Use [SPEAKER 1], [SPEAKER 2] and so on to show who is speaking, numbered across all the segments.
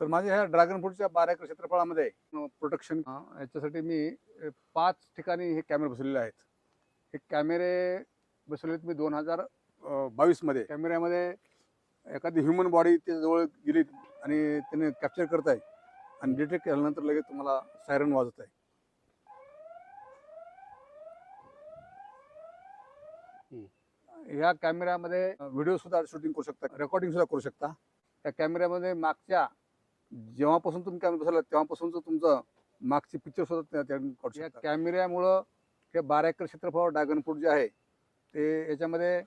[SPEAKER 1] तर माझ्या ह्या ड्रॅगन फ्रूटच्या बारा एकर क्षेत्रफळामध्ये प्रोटेक्शन याच्यासाठी मी पाच ठिकाणी हे कॅमेरे बसवलेले आहेत. हे कॅमेरे बसवलेत मी दोन हजार बावीसमध्ये. कॅमेऱ्यामध्ये एखादी ह्युमन बॉडी जवळ गेली आणि त्याने कॅप्चर करत आहे आणि डिटेक्ट केल्यानंतर लगेच तुम्हाला सायरन वाजत आहे. ह्या कॅमेऱ्यामध्ये व्हिडिओ सुद्धा शूटिंग करू शकता रेकॉर्डिंग सुद्धा करू शकता. त्या कॅमेऱ्यामध्ये मागच्या जेव्हापासून तुम्ही कॅमेरा बसवला तेव्हापासूनचं तुमचं मागची पिक्चर सुद्धा त्या- कॅमेऱ्यामुळं हे बारा एकर क्षेत्रफळ ड्रॅगन फ्रूट जे आहे ते याच्यामध्ये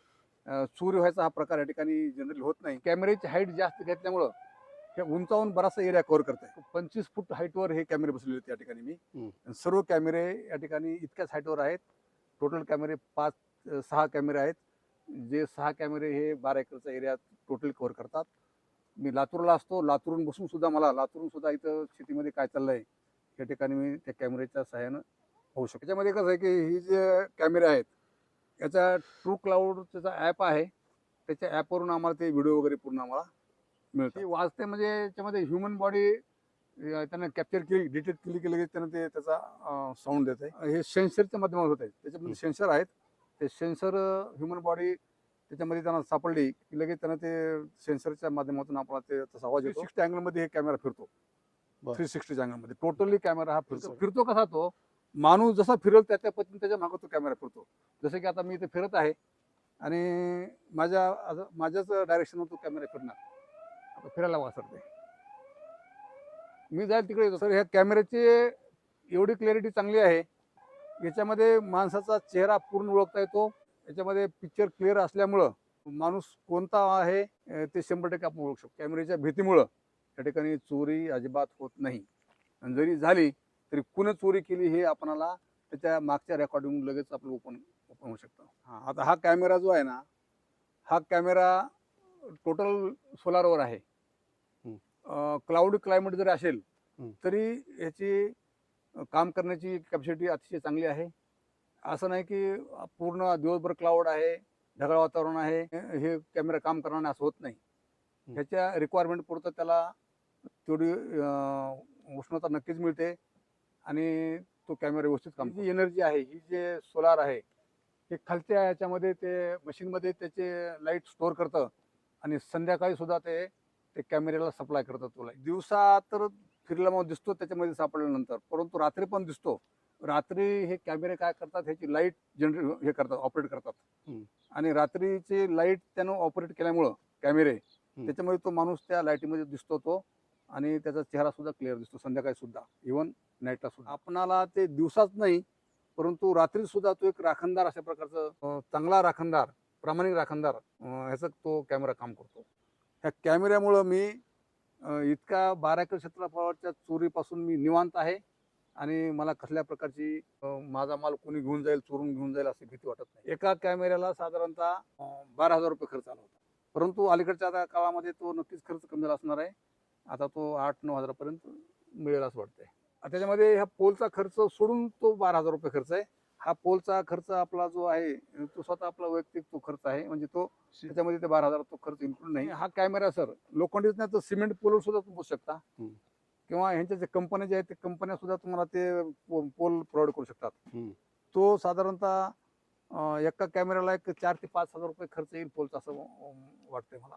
[SPEAKER 1] सूर्य व्हायचा हा प्रकार या ठिकाणी जनरली होत नाही. कॅमेऱ्याची हाईट जास्त घेतल्यामुळं हे उंचावून बराचसा एरिया कव्हर करत आहे पंचवीस फूट हाईटवर हे कॅमेरे बसवले आहेत या ठिकाणी मी. आणि सर्व कॅमेरे या ठिकाणी इतक्याच हाईटवर आहेत. टोटल कॅमेरे पाच सहा कॅमेरे आहेत. जे सहा कॅमेरे हे बारा एकरचा एरिया टोटल कव्हर करतात. मी लातूरला असतो. लातूरून बसून सुद्धा मला लातूरून सुद्धा इथं शेतीमध्ये काय चाललंय या ठिकाणी मी त्या कॅमेऱ्याच्या सहाय्यानं होऊ शकतो. त्याच्यामध्ये कसं आहे की ही जे कॅमेरे आहेत याचा ट्रू क्लाउड त्याचा ॲप आहे. त्याच्या ॲपवरून आम्हाला ते व्हिडिओ वगैरे पूर्ण आम्हाला मिळतं वाचते म्हणजे याच्यामध्ये ह्युमन बॉडी त्यानं कॅप्चर केली डिटेक्ट केली की लगेच त्यानं ते त्याचा साऊंड देत आहे हे सेन्सरच्या माध्यमात होत आहे त्याच्यामध्ये सेन्सर आहेत. ते सेन्सर ह्युमन बॉडी त्याच्यामध्ये त्यांना सापडली की लगेच त्यांना ते सेन्सरच्या माध्यमातून आपल्याला ते तसा आवाज येतो. सिक्स्टी अँगलमध्ये हे कॅमेरा फिरतो. थ्री सिक्स्टीच्या अँगलमध्ये टोटली कॅमेरा हा फिरतो.
[SPEAKER 2] फिरतो.
[SPEAKER 1] कसा तो? माणूस जसा फिरल त्या त्या पद्धतीने त्याच्या मागं तो कॅमेरा फिरतो. जसं की आता मी इथे फिरत आहे आणि माझ्या माझ्याच डायरेक्शनवर तो कॅमेरा फिरणार. आता फिरायला वासरते मी जाईल तिकडे येतो. सर ह्या कॅमेऱ्याची एवढी क्लॅरिटी चांगली आहे. याच्यामध्ये माणसाचा चेहरा पूर्ण ओळखता येतो. याच्यामध्ये पिक्चर क्लिअर असल्यामुळं माणूस कोणता आहे ते शंभर टक्के आपण ओळखू शकतो. कॅमेऱ्याच्या भीतीमुळं या ठिकाणी चोरी अजिबात होत नाही. आणि जरी झाली तरी कुणी चोरी केली हे आपणाला त्याच्या मागच्या रेकॉर्डिंग लगेच आपलं ओपन ओपन होऊ शकतं. हां आता हा कॅमेरा जो आहे ना हा कॅमेरा टोटल सोलारवर आहे. क्लाउड क्लायमेट जरी असेल. तरी याची काम करण्याची कॅपॅसिटी अतिशय चांगली आहे. असं नाही की पूर्ण दिवसभर क्लाउड आहे ढगाळ वातावरण आहे हे कॅमेरा काम करणार नाही असं होत नाही. ह्याच्या रिक्वायरमेंट पुरतं त्याला तेवढी उष्णता नक्कीच मिळते आणि तो कॅमेरा व्यवस्थित काम जी एनर्जी आहे ही जे सोलार आहे हे खालच्या याच्यामध्ये ते मशीनमध्ये त्याचे लाइट स्टोअर करतं आणि संध्याकाळी सुद्धा ते ते कॅमेऱ्याला सप्लाय करतात तो लाइट दिवसा तर फिरला मग दिसतो त्याच्यामध्ये सापडल्यानंतर. परंतु रात्री पण दिसतो. रात्री हे कॅमेरे काय करतात ह्याची लाइट जनरेट हे करतात ऑपरेट करतात. आणि रात्रीची लाइट त्यानं ऑपरेट केल्यामुळं कॅमेरे त्याच्यामध्ये तो माणूस त्या लाईटीमध्ये दिसतो तो आणि त्याचा चेहरा सुद्धा क्लिअर दिसतो संध्याकाळी सुद्धा इव्हन नाईटला सुद्धा. आपणाला ते दिवसाच नाही परंतु रात्री सुद्धा तो एक राखणदार अशा प्रकारचं चांगला राखणदार प्रामाणिक राखणदार ह्याचं तो कॅमेरा काम करतो. ह्या कॅमेऱ्यामुळं मी इतका बारा एकर क्षेत्रफळाच्या चोरीपासून मी निवांत आहे. आणि मला कसल्या प्रकारची माझा माल कोणी घेऊन जाईल चोरून घेऊन जाईल अशी भीती वाटत नाही. एका कॅमेऱ्याला साधारणतः बारा हजार रुपये खर्च आला होता. परंतु अलीकडच्या आता काळामध्ये तो नक्कीच खर्च कमी झाला असणार आहे. आता तो आठ नऊ हजारापर्यंत मिळेल असं वाटतंय. त्याच्यामध्ये ह्या पोलचा खर्च सोडून तो बारा हजार रुपये खर्च आहे. हा पोलचा खर्च आपला जो आहे तो स्वतः आपला वैयक्तिक तो खर्च आहे. म्हणजे तो त्याच्यामध्ये ते बारा हजार तो खर्च इन्क्लूड नाही. हा कॅमेरा सर लोखंडीच नाही तर सिमेंट पोलवर सुद्धा तुम्ही बसू शकता. किंवा ह्यांच्या जे कंपन्या ज्या आहेत ते कंपन्या सुद्धा तुम्हाला ते पो- पोल प्रोव्हाइड करू शकतात
[SPEAKER 2] हम्म.
[SPEAKER 1] तो साधारणतः अं, एका कॅमेऱ्याला एक चार ते पाच हजार रुपये खर्च येईल पोलचा असं अं, वाटतंय मला